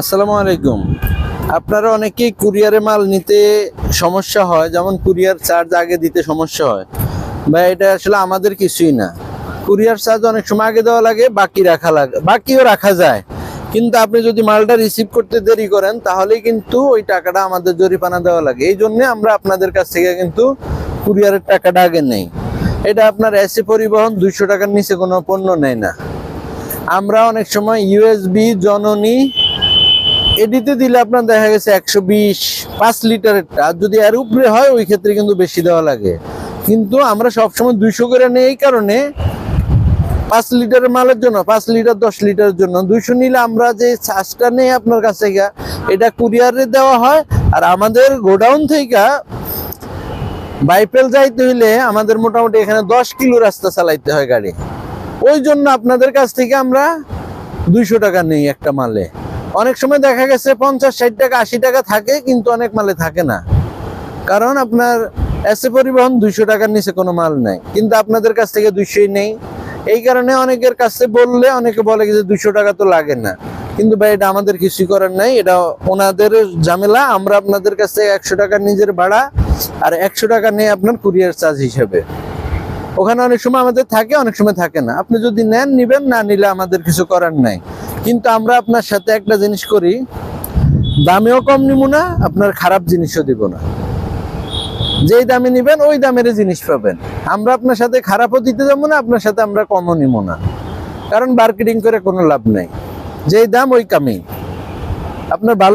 আসসালামু আলাইকুম। আপনারা অনেকেই কুরিয়ারে মাল নিতে সমস্যা হয়, যেমন কুরিয়ার চার্জ আগে দিতে সমস্যা হয়। বা এটা আসলে আমাদের কিছুই না। কুরিয়ার চার্জ অনেক সময় আগে দেওয়া লাগে, বাকি রাখা লাগে, বাকিও রাখা যায়। কিন্তু আপনি যদি মালটা রিসিভ করতে দেরি করেন, তাহলেই কিন্তু ওই টাকাটা আমাদের জরিমানা দেওয়া লাগে। এই জন্য আমরা আপনাদের কাছ থেকে কিন্তু কুরিয়ারের টাকাটা আগে নেই। এটা আপনার এসি পরিবহন, দুইশো টাকার নিচে কোনো পণ্য নেয় না। আমরা অনেক সময় ইউএসবি জননী এডিতে দিলে আপনার দেখা গেছে একশো বিশ, পাঁচ লিটারেরটা। আর যদি এর উপরে হয়, ওই ক্ষেত্রে কিন্তু বেশি দেওয়া লাগে। কিন্তু আমরা সবসময় দুইশো করে নেই এই কারণে পাঁচ লিটারের মালের জন্য, পাঁচ লিটার, দশ লিটারের জন্য। দুইশো নিলে আমরা যে চার্জটা নেই আপনার কাছ এটা কুরিয়ারে দেওয়া হয়। আর আমাদের গোডাউন থেকে বাইপেল যাইতে হইলে আমাদের মোটামুটি এখানে দশ কিলো রাস্তা চালাইতে হয় গাড়ি। ওই জন্য আপনাদের কাছ থেকে আমরা দুইশো টাকা নেই একটা মালে। অনেক সময় দেখা গেছে পঞ্চাশ, ষাট টাকা, আশি টাকা থাকে, কিন্তু অনেক মালে থাকে না। কারণ আপনার এসে পরিবহন দুইশো টাকার নিচে কোনো মাল নাই। কিন্তু আপনাদের কাছ থেকে দুইশোই নেই। এই কারণে অনেকের কাছে বললে, অনেকে বলে যে দুইশো টাকা তো লাগে না। কিন্তু ভাই, এটা আমাদের কিছু করার নাই। এটা ওনাদের ঝামেলা। আমরা আপনাদের কাছে একশো টাকা নিজের ভাড়া আর একশো টাকা নেই আপনার কুরিয়ার চার্জ হিসেবে। ওখানে অনেক সময় আমাদের থাকে, অনেক সময় থাকে না। আপনি যদি নেন, নিবেন, না নিলে আমাদের কিছু করার নাই। কিন্তু আমরা আপনার সাথে একটা জিনিস করি, দামেও কম নিব না, আপনার খারাপ জিনিসও দিব না। যেই দামে নিবেন, ওই দামের জিনিস পাবেন। আমরা আপনার সাথে খারাপও দিতে যাব না, আপনার সাথে আমরা কমও নিব না। কারণ মার্কেটিং করে কোনো লাভ নাই। যেই দাম, ওই কামেই। আপনার ভালো